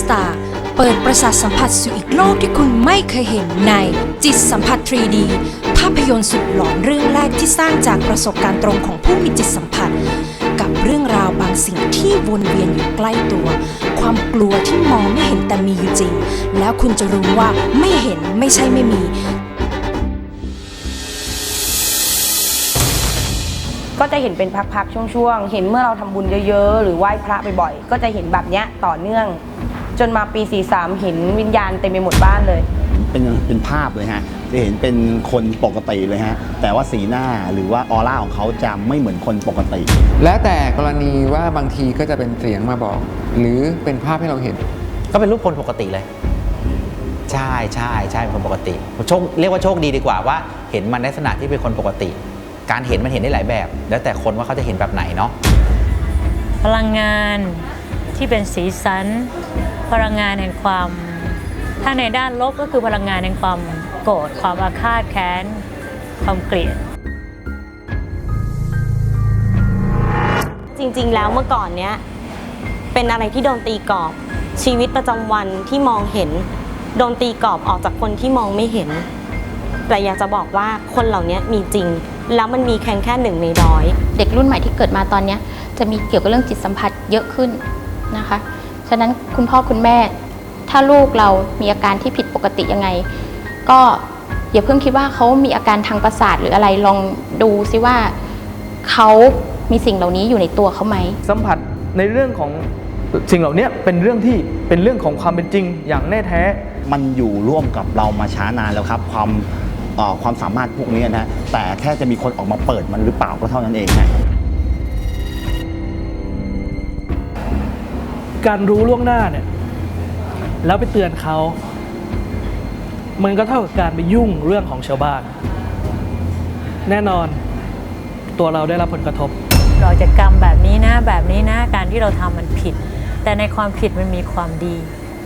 สตาร์เปิดประสาทสัมผัสสู่อีกโลกที่คุณไม่เคยเห็นในจิตสัมผัส 3D ภาพยนตร์สุดหลอนเรื่องแรกที่สร้างจากประสบการณ์ตรงของผู้มีจิตสัมผัส กับเรื่องราวบางสิ่งที่วนเวียนอยู่ใกล้ตัว ความกลัวที่มองไม่เห็นแต่มีอยู่จริง แล้วคุณจะรู้ว่าไม่เห็นไม่ใช่ไม่มีก็จะเห็นเป็นพักๆ ช่วงๆ เห็นเมื่อเราทำบุญเยอะๆ หรือไหว้พระบ่อยๆ ก็จะเห็นแบบเนี้ยต่อเนื่อง จนมาปี 43 เห็นวิญญาณเต็มไปหมดบ้านเลย เป็นเป็นภาพเลยฮะจะเห็นเป็นคนปกติเลยฮะ แต่ว่าสีหน้าหรือว่าออร่าของเขาจะไม่เหมือนคนปกติ แล้วแต่กรณีว่าบางทีก็จะเป็นเสียงมาบอก หรือเป็นภาพให้เราเห็น ก็เป็นรูปคนปกติเลย ใช่ใช่ใช่เป็นคนปกติโชคเรียกว่าโชคดีดีกว่าว่า เห็นมันในลักษณะที่เป็นคนปกติ การเห็นมันเห็นได้หลายแบบ แล้วแต่คนว่าเขาจะเห็นแบบไหนเนาะพลังงานที่เป็นสีสัน พลังงานแห่งความ ถ้าในด้านลบก็คือพลังงานแห่งความโกรธความอาฆาตแค้นความเกลียดจริง ๆ แล้วเมื่อก่อนเนี้ยเป็นอะไรที่โดนตีกรอบ ชีวิตประจำวันที่มองเห็น โดนตีกรอบออกจากคนที่มองไม่เห็น แต่อยากจะบอกว่าคนเหล่านี้มีจริง แล้วมันมีแค่แค่หนึ่งในร้อย เด็กรุ่นใหม่ที่เกิดมาตอนเนี้ยจะมีเกี่ยวกับเรื่องจิตสัมผัสเยอะขึ้นนะคะ ฉะนั้นคุณพ่อคุณแม่ ถ้าลูกเรามีอาการที่ผิดปกติยังไง ก็อย่าเพิ่งคิดว่าเขามีอาการทางประสาทหรืออะไรลองดูซิว่าเขามีสิ่งเหล่านี้อยู่ในตัวเขาไหม สัมผัสในเรื่องของสิ่งเหล่านี้เป็นเรื่องที่เป็นเรื่องของความเป็นจริงอย่างแน่แท้ มันอยู่ร่วมกับเรามาช้านานแล้วครับ ความเอ่อความสามารถพวกนี้นะฮะแต่แค่จะมีคนออกมาเปิดมันหรือเปล่าก็เท่านั้นเองฮะ การรู้ล่วงหน้าเนี่ยแล้วไปเตือนเขา มันก็เท่ากับการไปยุ่งเรื่องของชาวบ้าน แน่นอนตัวเราได้รับผลกระทบ เราจะกรรมแบบนี้นะแบบนี้นะการที่เราทำมันผิด แต่ในความผิดมันมีความดี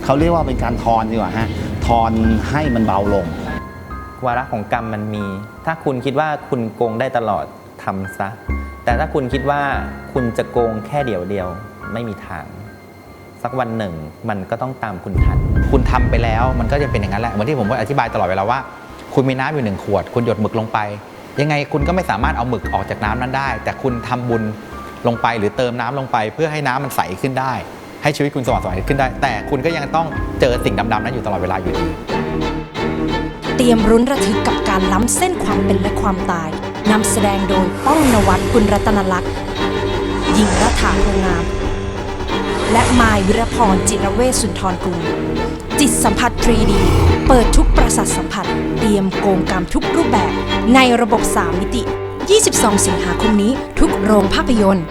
เขาเรียกว่าเป็นการทอนดีกว่าฮะทอนให้มันเบาลง วาระของกรรมมันมี ถ้าคุณคิดว่าคุณโกงได้ตลอดทำซะ แต่ถ้าคุณคิดว่าคุณจะโกงแค่เดียวเดียวไม่มีทาง สักวันหนึ่ง มันก็ต้องตามคุณทัน คุณทำไปแล้วมันก็จะเป็นอย่างนั้นแหละเหมือนที่ผมอธิบายตลอดเวลาว่า คุณมีน้ำอยู่หนึ่งขวด คุณหยดหมึกลงไป ยังไงคุณก็ไม่สามารถเอาหมึกออกจากน้ำนั้นได้ แต่คุณทำบุญลงไปหรือเติมน้ำลงไป เพื่อให้น้ำมันใสขึ้นได้ ให้ชีวิตคุณสว่างสวยขึ้นได้ แต่คุณก็ยังต้องเจอสิ่งดำๆนั้นอยู่ตลอดเวลาอยู่ดีเตรียมรุ้นระทึกกับการล้ำเส้นความเป็นและความตายนำแสดงโดยป้องนวัดกุลรัตนลักษณ์หญิงรัฐาโพงาม และมายวิรพรจิรเวสุนทรกุล จิตสัมผัส 3D เปิดทุกประสาทสัมผัส เตรียมโกงกรรมทุกรูปแบบ ในระบบ 3 มิติ 22 สิงหาคมนี้ทุกโรงภาพยนตร์